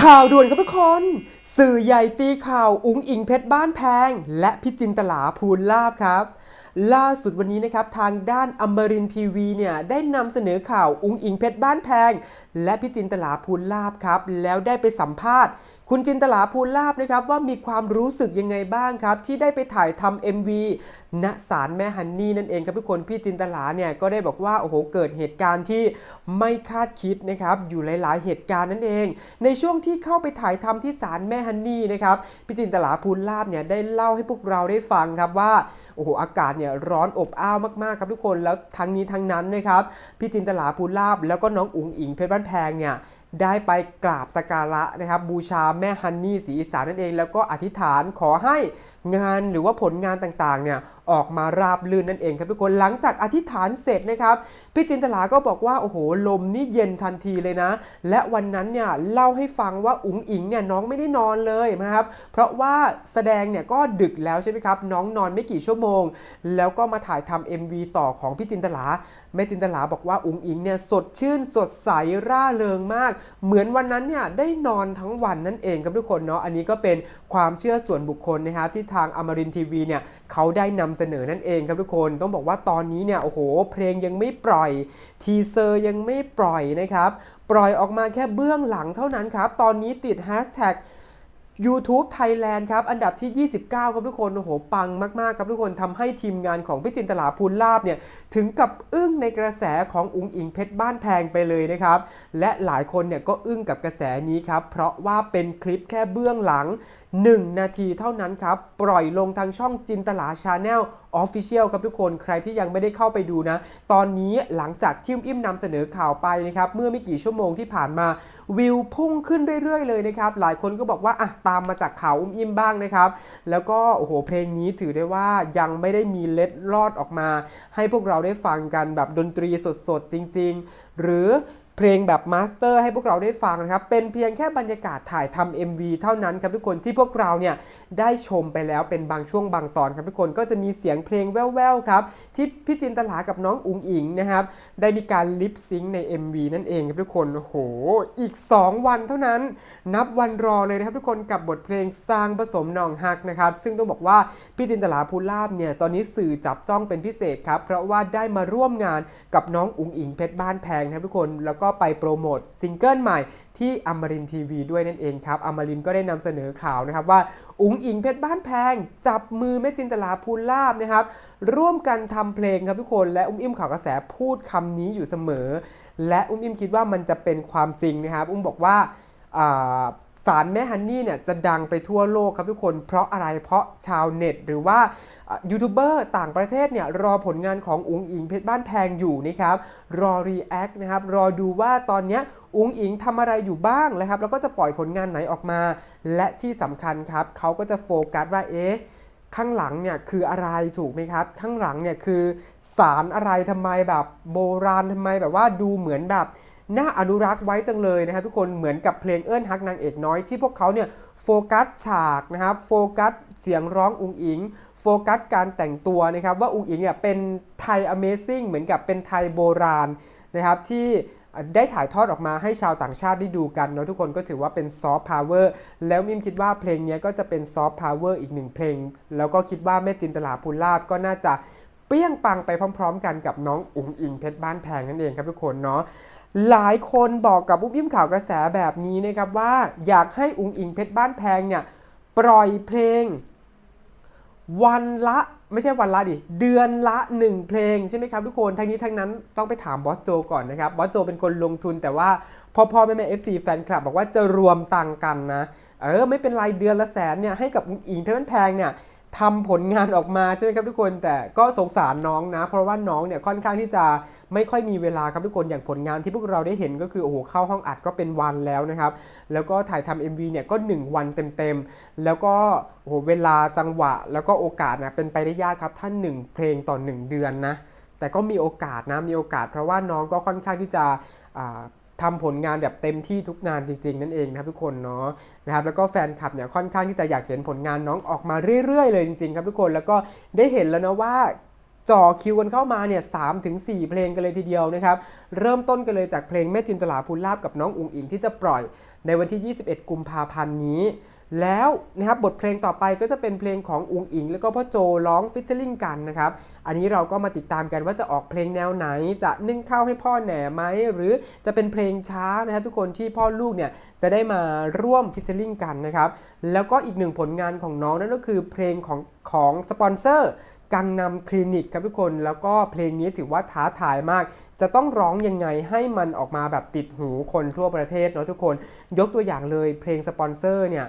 ข่าวด่วนครับทุกคน สื่อใหญ่ตีข่าวอุ้งอิงเพชรบ้านแพง และพี่จินตลาภูลลาบครับ ล่าสุดวันนี้นะครับทางด้านอมรินทีวีเนี่ยได้นำเสนอข่าวอุ้งอิงเพชรบ้านแพง และพี่จินตลาภูลลาบครับ แล้วได้ไปสัมภาษณ์ คุณจินตลาภูลลาบนะครับว่ามีความรู้สึกยังไงบ้างครับ ที่ได้ไปถ่ายทำ MV ณศาลแม่ฮันนี่นั่นเองครับทุกคนพี่จินตลาเนี่ยก็ได้บอกว่าโอ้โหเกิดเหตุการณ์ที่ไม่คาดคิดนะครับอยู่หลาย ๆ เหตุการณ์นั่นเอง ในช่วงที่เข้าไปถ่ายทำที่ศาลแม่ฮันนี่นะครับพี่จินตลาภูลลาบเนี่ยได้เล่าให้พวกเราได้ฟังครับว่าโอ้โหอากาศเนี่ยร้อนอบอ้าวมากๆครับทุกคนแล้วทั้งนี้ทั้งนั้นนะครับพี่จินตลาภูลลาบแล้วก็น้องอุ๋งอิงเพชรบ้านแพงเนี่ย ได้ไปกราบสการะนะครับบูชาแม่ฮันนี่ศรีอีสานนั่นเอง แล้วก็อธิษฐานขอให้งานหรือว่าผลงานต่างๆเนี่ยออกมาราบรื่นนั่นเองครับทุกคนหลังจากอธิษฐานเสร็จนะครับพี่จินตลาก็บอกว่าโอ้โหลมนี่เย็นทันทีเลยนะ และวันนั้นเนี่ยเล่าให้ฟังว่าอุ๋งอิงเนี่ยน้องไม่ได้นอนเลยนะครับเพราะว่าแสดงเนี่ยก็ดึกแล้วใช่ไหมครับน้องนอนไม่กี่ชั่วโมง แล้วก็มาถ่ายทำ MV ต่อของพี่จินตลาแม่จินตลาบอกว่าอุ๋งอิงเนี่ยสดชื่นสดใสร่าเริงมาก เหมือนวันนั้นเนี่ยได้นอนทั้งวันนั่นเองครับทุกคนเนาะอันนี้ก็เป็นความเชื่อส่วนบุคคลนะครับที่ทางอมรินทีวีเนี่ยเขาได้นำเสนอนั่นเองครับทุกคนต้องบอกว่าตอนนี้เนี่ยโอ้โห เพลงยังไม่ปล่อย ทีเซอร์ยังไม่ปล่อยนะครับ ปล่อยออกมาแค่เบื้องหลังเท่านั้นครับ ตอนนี้ติดแฮชแท็ก YouTube Thailand ครับ อันดับที่ 29 ครับทุกคน โอ้โห ปังมาก ๆ ครับทุกคนทำให้ทีมงานของพี่จินตลาภูลลาบเนี่ย ถึงกับอึ้งในกระแสของอุ๋งอิงเพชรบ้านแพงไปเลยนะครับ และหลายคนเนี่ยก็อึ้งกับกระแสนี้ครับ เพราะว่าเป็นคลิปแค่เบื้องหลัง 1 นาทีเท่านั้นครับ ปล่อยลงทางช่องจินตลาชาแนลออฟฟิเชียลครับทุกคนใครที่ยังไม่ได้เข้าไปดูนะ ตอนนี้หลังจากที่อิ่มนำเสนอข่าวไปนะครับ เมื่อไม่กี่ชั่วโมงที่ผ่านมา วิวพุ่งขึ้นเรื่อยๆเลยนะครับ หลายคนก็บอกว่าอะตามมาจากข่าวอุ้มอิ่มบ้างนะครับ แล้วก็โอ้โหเพลงนี้ถือได้ว่ายังไม่ได้มีเล็ดลอดออกมา ให้พวกเราได้ฟังกันแบบดนตรีสดๆจริง ๆ หรือ เพลงแบบมาสเตอร์ให้พวกเราได้ฟังนะครับ เป็นเพียงแค่บรรยากาศถ่ายทำ MV เท่านั้นครับทุกคนที่พวกเราเนี่ยได้ชมไปแล้วเป็นบางช่วงบางตอนครับทุกคนก็จะมีเสียงเพลงแว่วๆครับที่พี่จินตลากับน้องอุ๋งอิงนะครับได้มีการลิปซิงค์ใน MV นั่นเองครับทุกคนโอ้โหอีก 2 วันเท่านั้น นับวันรอเลยนะครับทุกคนกับบทเพลงสร้างผสมนองฮักนะครับซึ่งต้องบอกว่าพี่จินตลาภูลาบเนี่ยตอนนี้สื่อจับจ้องเป็นพิเศษครับเพราะว่าได้มาร่วมงานกับน้องอุ๋งอิงเพชรบ้านแพงนะครับทุกคนแล้วก็ไปโปรโมทซิงเกิลใหม่ที่อมรินทีวีด้วยนั่นเองครับอมรินก็ได้นำเสนอข่าวนะครับว่า อุ๋งอิงเพชรบ้านแพง จับมือแม่จินตลาภูลาบนะครับ ร่วมกันทำเพลงครับทุกคน และอุ้มอิ่มข่าวกระแสพูดคำนี้อยู่เสมอ และอุ้มอิ่มคิดว่ามันจะเป็นความจริงนะครับ อุ้มบอกว่า สารแม่ฮันนี่เนี่ยจะดังไปทั่วโลกครับทุกคน เพราะอะไรเพราะชาวเน็ต หรือว่ายูทูบเบอร์ต่างประเทศเนี่ยรอผลงานของอุ๋งอิงเพชรบ้านแพงอยู่นะครับ รอรีแอคนะครับรอดูว่าตอนเนี้ยอุ๋งอิงทำอะไรอยู่บ้างนะครับ แล้วก็จะปล่อยผลงานไหนออกมา และที่สำคัญครับเขาก็จะโฟกัสว่าเอ๊ะข้างหลังเนี่ยคืออะไรถูกไหมครับ ข้างหลังเนี่ยคือสารอะไรทำไมแบบโบราณทำไมแบบว่าดูเหมือนแบบ น่าอนุรักษ์ไว้จังเลยนะครับทุกคนเหมือนกับเพลงเอิ้นฮักนางเอกน้อยที่พวกเขาเนี่ยโฟกัสฉากนะครับโฟกัสเสียงร้องอุงอิงโฟกัสการแต่งตัวนะครับว่าอุงอิงเนี่ยเป็นไทย Amazing เหมือนกับเป็นไทยโบราณนะครับที่ได้ถ่ายทอดออกมาให้ชาวต่างชาติได้ดูกันเนาะทุกคนก็ถือว่าเป็นซอฟต์พาวเวอร์แล้วมิมคิดว่าเพลงนี้ก็จะเป็นซอฟต์พาวเวอร์อีกหนึ่งเพลง แล้วก็คิดว่าแม่จินตลาภูลาบก็น่าจะเปรี้ยงปังไปพร้อม ๆ กันกับน้องอุ๋งอิงเพชรบ้านแพงนั่นเองครับทุกคนเนาะ หลายคนบอกกับอุ้มอิ่มข่าวกระแสแบบนี้นะครับว่าอยากให้อุ๋งอิงเพชรบ้านแพงเนี่ยปล่อยเพลง วันละไม่ใช่วันละดิเดือนละ1เพลงใช่ไหมครับทุกคนทั้งนี้ทั้งนั้นต้องไปถามบอสโจก่อนนะครับบอสโจเป็นคนลงทุนแต่ว่าพ่อพ่อแม่แม่เอฟซีแฟนคลับบอกว่าจะรวมตังค์กันนะเออไม่เป็นไรเดือนละแสนเนี่ยให้กับอุ๋งอิงเพชรบ้านแพงเนี่ย ทำผลงานออกมาใช่ไหมครับทุกคนแต่ก็สงสารน้องนะ เพราะว่าน้องเนี่ยค่อนข้างที่จะไม่ค่อยมีเวลาครับทุกคนอย่างผลงานที่พวกเราได้เห็นก็คือโอ้โหเข้าห้องอัดก็เป็นวันแล้วนะครับ แล้วก็ถ่ายทำ MV เนี่ยก็ 1 วันเต็มๆ แล้วก็โอ้โหเวลาจังหวะ แล้วก็โอกาสนะเป็นไปได้ยากครับถ้า1เพลงต่อ 1 เดือนนะแต่ก็มีโอกาสนะมีโอกาส เพราะว่าน้องก็ค่อนข้างที่จะ ทำผลงานแบบเต็มที่ทุกงานจริง ๆ นั่นเองนะครับทุกคนเนาะนะครับแล้วก็แฟนคลับเนี่ยค่อนข้างที่จะอยากเห็นผลงานน้องออกมาเรื่อยๆเลยจริงๆครับทุกคนแล้วก็ได้เห็นแล้วนะว่าจ่อคิวกันเข้ามาเนี่ยสามถึงสี่เพลงกันเลยทีเดียวนะครับ เริ่มต้นกันเลยจากเพลงแม่จินตลาภูลาบกับน้องอุ๋งอิงที่จะปล่อยในวันที่ 21 กุมภาพันธ์นี้ แล้วนะครับบทเพลงต่อไปก็จะเป็นเพลงของอุงอิง แล้วก็พ่อโจร้องฟิชเชอร์ลิงกันนะครับ อันนี้เราก็มาติดตามกันว่าจะออกเพลงแนวไหน จะนึ่งข้าวให้พ่อแหน่ไหม หรือจะเป็นเพลงช้านะครับทุกคนที่พ่อลูกเนี่ยจะได้มาร่วมฟิชเชอร์ลิงกันนะครับ แล้วก็อีกหนึ่งผลงานของน้องนั่นก็คือเพลงของของสปอนเซอร์กังนำคลินิกครับทุกคน แล้วก็เพลงนี้ถือว่าท้าทายมากจะต้องร้องยังไงให้มันออกมาแบบติดหูคนทั่วประเทศเนาะทุกคน ยกตัวอย่างเลยเพลงสปอนเซอร์เนี่ย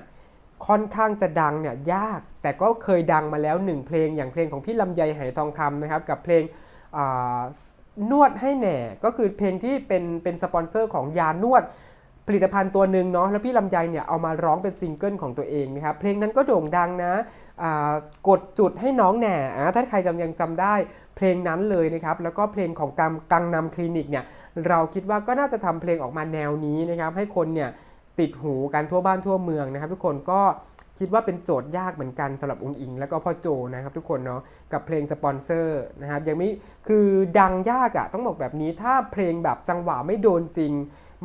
ค่อนข้างจะดังเนี่ยยาก แต่ก็เคยดังมาแล้วหนึ่งเพลงอย่างเพลงของพี่ลำไยไหทองคำนะครับ กับเพลงนวดให้แหน่ก็คือเพลงที่เป็นเป็นสปอนเซอร์ของยานวดผลิตภัณฑ์ตัวหนึ่งเนาะแล้วพี่ลำไยเนี่ยเอามาร้องเป็นซิงเกิลของตัวเองนะครับเพลงนั้นก็โด่งดังนะกดจุดให้น้องแหน่ถ้าใครจำยังจำได้เพลงนั้นเลยนะครับแล้วก็เพลงของกังกังนำคลินิกเนี่ยเราคิดว่าก็น่าจะทำเพลงออกมาแนวนี้นะครับให้คนเนี่ย ติดหูกันทั่วบ้านทั่วเมืองนะครับ ทุกคนก็คิดว่าเป็นโจทย์ยากเหมือนกันสำหรับองค์อิง แล้วก็พ่อโจนะครับทุกคนเนาะกับเพลงสปอนเซอร์นะครับยังไม่คือดังยากอะต้องบอกแบบนี้ถ้าเพลงแบบจังหวะไม่โดนจริง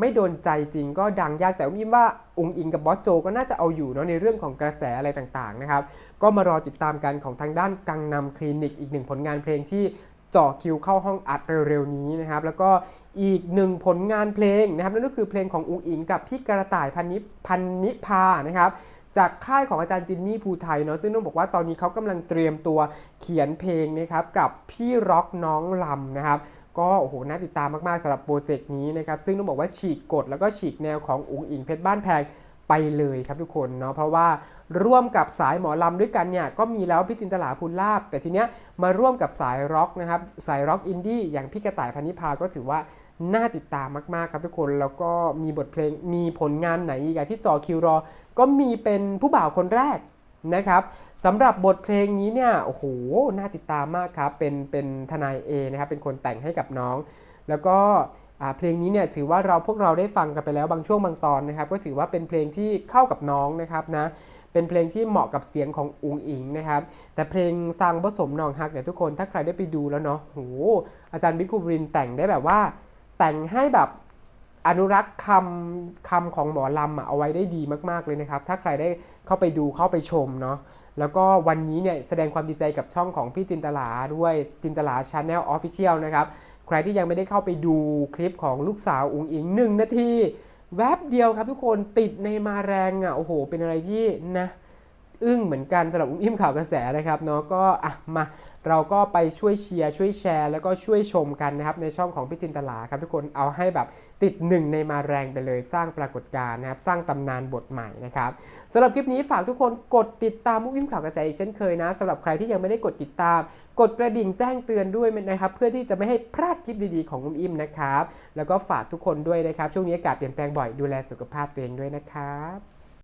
ไม่โดนใจจริง ก็ดังยากแต่วิมว่าองค์อิงกับบอสโจ ก็น่าจะเอาอยู่เนาะในเรื่องของกระแสอะไรต่างๆนะครับก็มารอติดตามกันของทางด้านกังนำคลินิกอีกหนึ่งผลงานเพลงที่เจ่อคิวเข้าห้องอัดเร็วๆนี้นะครับแล้วก็ อีกหนึ่งผลงานเพลงนะครับนั่นก็คือเพลงขององค์อิงกับพี่กระต่ายพันนิพันนิพานะครับจากค่ายของอาจารย์จินนี่ภูไทยเนาะซึ่งต้องบอกว่าตอนนี้เขากำลังเตรียมตัวเขียนเพลงนะครับกับพี่ร็อกน้องลำนะครับก็โอ้โหน่าติดตามมากๆสำหรับโปรเจกต์นี้นะครับซึ่งต้องบอกว่าฉีกกฎแล้วก็ฉีกแนวของอุ๋งอิงเพชรบ้านแพงไปเลยครับทุกคนเนาะเพราะว่าร่วมกับสายหมอลำด้วยกันเนี่ยก็มีแล้วพี่จินตลาภูลลาบ แต่ทีเนี้ยมาร่วมกับสายร็อกนะครับสายร็อกอินดี้อย่างพี่กระต่ายพันนิพาก็ถือว่า น่าติดตามมาก ๆ ครับทุกคนแล้วก็มีบทเพลงมีผลงานไหนอีกอะที่จอคิวรอ ก็มีเป็นผู้บ่าวคนแรกนะครับสำหรับบทเพลงนี้เนี่ยโอ้โหน่าติดตามมากครับเป็นเป็นทนายเอนะครับเป็นคนแต่งให้กับน้อง แล้วก็เพลงนี้เนี่ยถือว่าเราพวกเราได้ฟังกันไปแล้วบางช่วงบางตอนนะครับ ก็ถือว่าเป็นเพลงที่เข้ากับน้องนะครับนะเป็นเพลงที่เหมาะกับเสียงของอุงอิงนะครับ แต่เพลงซางผสมนองฮักเนี่ยทุกคนถ้าใครได้ไปดูแล้วเนาะโหอาจารย์บิ๊กภูรินแต่งได้แบบว่า แต่งให้แบบอนุรักษ์คำคำของหมอลำเอาไว้ได้ดีมาก ๆ เลยนะครับ ถ้าใครได้เข้าไปดูเข้าไปชมเนาะแล้วก็วันนี้เนี่ยแสดงความดีใจกับช่องของพี่จินตลาด้วยจินตลาชาแนลออฟฟิเชียลนะครับ ใครที่ยังไม่ได้เข้าไปดูคลิปของลูกสาวอุ๋งอิงหนึ่งนาที แวบเดียวครับทุกคนติดในมาแรงอะโอ้โห เป็นอะไรที่นะ อึ้งเหมือนกันสำหรับอุ้มอิ่มข่าวกระแสนะครับเนาะก็อะมาเราก็ไปช่วยเชียร์ช่วยแชร์ แล้วก็ช่วยชมกันนะครับในช่องของพี่จินตลาครับทุกคนเอาให้แบบติดหนึ่งในมาแรงไปเลยสร้างปรากฏการณ์นะครับสร้างตำนานบทใหม่นะครับสำหรับคลิปนี้ฝากทุกคนกดติดตามมุกอิ่มข่าวกระแสอีกเช่นเคยนะสำหรับใครที่ยังไม่ได้กดติดตาม กดกระดิ่งแจ้งเตือนด้วยนะครับเพื่อที่จะไม่ให้พลาดคลิปดีๆของอุ้มอิ่มนะครับแล้วก็ฝากทุกคนด้วยนะครับช่วงนี้อากาศเปลี่ยนแปลงบ่อยดูแลสุขภาพตัวเองด้วยนะครับ